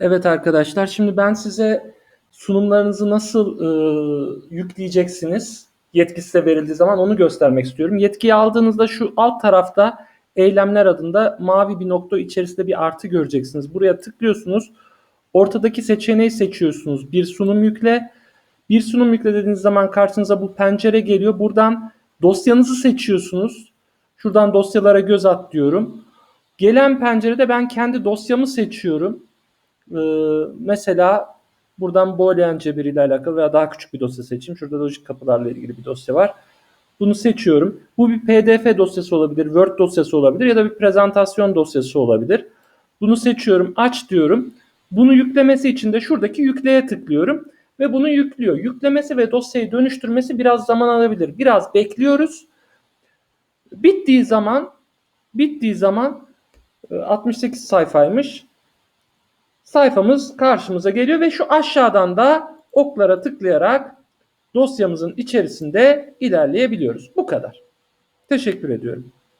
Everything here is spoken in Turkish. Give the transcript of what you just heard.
Evet arkadaşlar, şimdi ben size sunumlarınızı nasıl e, yükleyeceksiniz yetki size verildiği zaman onu göstermek istiyorum. Yetkiyi aldığınızda şu alt tarafta eylemler adında mavi bir nokta içerisinde bir artı göreceksiniz. Buraya tıklıyorsunuz. Ortadaki seçeneği seçiyorsunuz. Bir sunum yükle. Bir sunum yükle dediğiniz zaman karşınıza bu pencere geliyor. Buradan dosyanızı seçiyorsunuz. Şuradan dosyalara göz at diyorum. Gelen pencerede ben kendi dosyamı seçiyorum. Ee, mesela buradan Boolean cebiri ile alakalı veya daha küçük bir dosya seçeyim. Şurada lojik kapılarla ilgili bir dosya var. Bunu seçiyorum. Bu bir PDF dosyası olabilir, Word dosyası olabilir ya da bir prezentasyon dosyası olabilir. Bunu seçiyorum, aç diyorum. Bunu yüklemesi için de şuradaki yükleye tıklıyorum ve bunu yüklüyor. Yüklemesi ve dosyayı dönüştürmesi biraz zaman alabilir. Biraz bekliyoruz. Bittiği zaman bittiği zaman 68 sayfaymış. Sayfamız karşımıza geliyor ve şu aşağıdan da oklara tıklayarak dosyamızın içerisinde ilerleyebiliyoruz. Bu kadar. Teşekkür ediyorum.